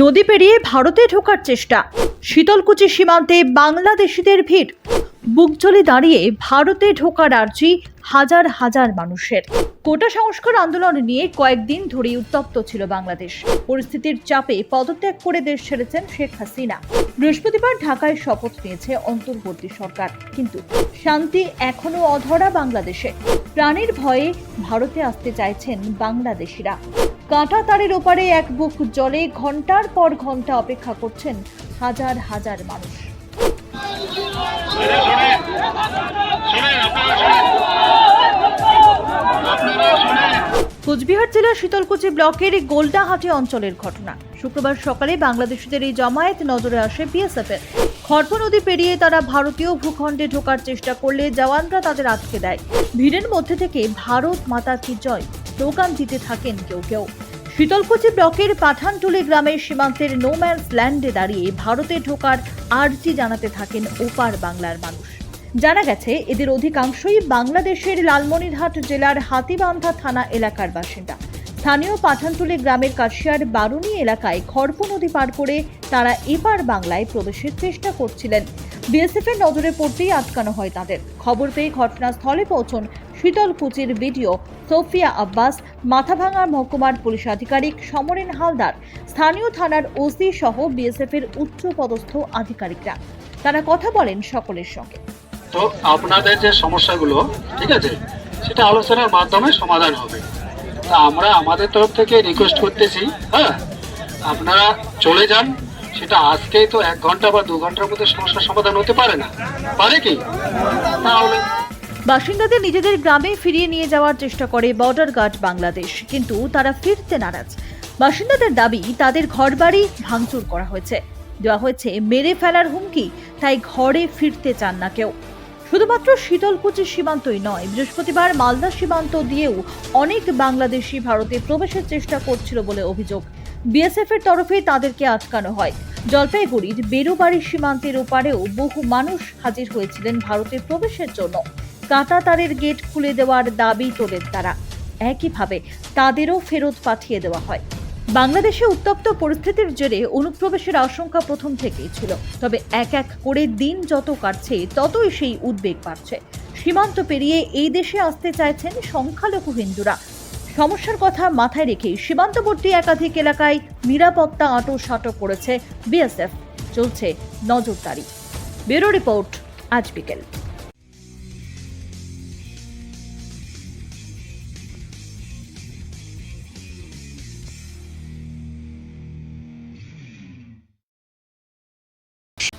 নদী পেরিয়ে ভারতে ঢোকার চেষ্টা। শীতলকুচি সীমান্তে বাংলাদেশিদের ভিড়। বুকজলে দাঁড়িয়ে ভারতে ঢোকার আর্জি হাজার হাজার মানুষের। কোটা সংস্কার আন্দোলন নিয়ে কয়েকদিন ধরেই উত্তপ্ত ছিল বাংলাদেশ। পরিস্থিতির চাপে পদত্যাগ করে দেশ ছেড়েছেন শেখ হাসিনা। বৃহস্পতিবার ঢাকায় শপথ নিয়েছে অন্তর্বর্তী সরকার। কিন্তু শান্তি এখনও অধরা বাংলাদেশে। প্রাণের ভয়ে ভারতে আসতে চাইছেন বাংলাদেশিরা। কাঁটা তারের ওপারে এক বুক জলে ঘণ্টার পর ঘণ্টা অপেক্ষা করছেন হাজার হাজার মানুষ। কোচবিহার জেলার শীতলকুচি ব্লকের গোলডাহাটি অঞ্চলের ঘটনা। শুক্রবার সকালে বাংলাদেশিদের এই জমায়েত নজরে আসে বিএসএফ এর। খড়প নদী পেরিয়ে তারা ভারতীয় ভূখণ্ডে ঢোকার চেষ্টা করলে জওয়ানরা তাদের আটকে দেয়। ভিড়ের মধ্যে থেকে ভারত মাতা কি জয়? স্লোগান দিতে থাকেন কেউ কেউ। শীতলকুচি ব্লকের পাঠানটুলি গ্রামের সীমান্তের নোম্যান্স ল্যান্ডে দাঁড়িয়ে ভারতে ঢোকার আর্জি জানাতে থাকেন ওপার বাংলার মানুষ। জানা গেছে, এদের অধিকাংশই বাংলাদেশের লালমনিরহাট জেলার হাতিবান্ধা থানা এলাকার বাসিন্দা। স্থানীয় পাঠানটুলি গ্রামের কাশিয়ার বারুনি এলাকায় খড়প নদী পার করে তারা এপার বাংলায় প্রবেশের চেষ্টা করছিলেন। বিএসএফ এর নজরে পড়তেই আটকানো হয় তাদের। খবর পেয়ে ঘটনাস্থলে পৌঁছন শীতলকুচির বিডিও সোফিয়া আব্বাস, মাথাভাঙা মহকুমার পুলিশ আধিকারিক সমরেন হালদার, স্থানীয় থানার ওসি সহ বিএসএফ এর উচ্চপদস্থ আধিকারিকরা। তারা কথা বলেন সকলের সঙ্গে। তো আপনাদের যে সমস্যাগুলো, ঠিক আছে, সেটা আলোচনার মাধ্যমে সমাধান হবে। তা আমরা আমাদের তরফ থেকে রিকোয়েস্ট করতেছি হ্যাঁ আপনারা চলে যান, সেটা আজকেই তো এক ঘণ্টা বা দু ঘণ্টার মধ্যে সমস্যার সমাধান হতে পারে না। পারে কি? তাহলে বাসিন্দাদের নিজেদের গ্রামে ফিরিয়ে নিয়ে যাওয়ার চেষ্টা করে বর্ডার গার্ড বাংলাদেশ, কিন্তু তারা ফিরতে নারাজ। বাসিন্দাদের দাবি, তাদের ঘরবাড়ি ভাঙচুর করা হয়েছে। দেওয়া হয়েছে মেরে ফেলার হুমকি, তাই ঘরে ফিরতে চান না কেউ। শুধুমাত্র শীতলকুচি সীমান্তই নয়, বৃহস্পতিবার মালদা সীমান্ত দিয়েও অনেক বাংলাদেশি ভারতে প্রবেশের চেষ্টা করছিল বলে অভিযোগ। বিএসএফ এর তরফে তাদেরকে আটকানো হয়। জলপাইগুড়ির বেরোবাড়ি সীমান্তের ওপারেও বহু মানুষ হাজির হয়েছিলেন ভারতে প্রবেশের জন্য। কাঁটা তারের গেট খুলে দেওয়ার দাবি তোলেন তারা। একইভাবে তাদেরও ফেরত পাঠিয়ে দেওয়া হয়। বাংলাদেশে উত্তপ্ত পরিস্থিতির জেরে অনুপ্রবেশের আশঙ্কা প্রথম থেকেই ছিল। তবে এক এক করে দিন যত কাটছে, ততই সেই উদ্বেগ বাড়ছে। সীমান্ত পেরিয়ে এই দেশে আসতে চাইছেন সংখ্যালঘু হিন্দুরা। সমস্যার কথা মাথায় রেখে সীমান্তবর্তী একাধিক এলাকায় নিরাপত্তা আঁটো সাঁটো করেছে বিএসএফ। চলছে নজরদারি। ব্যুরো রিপোর্ট, আজ বিকেল।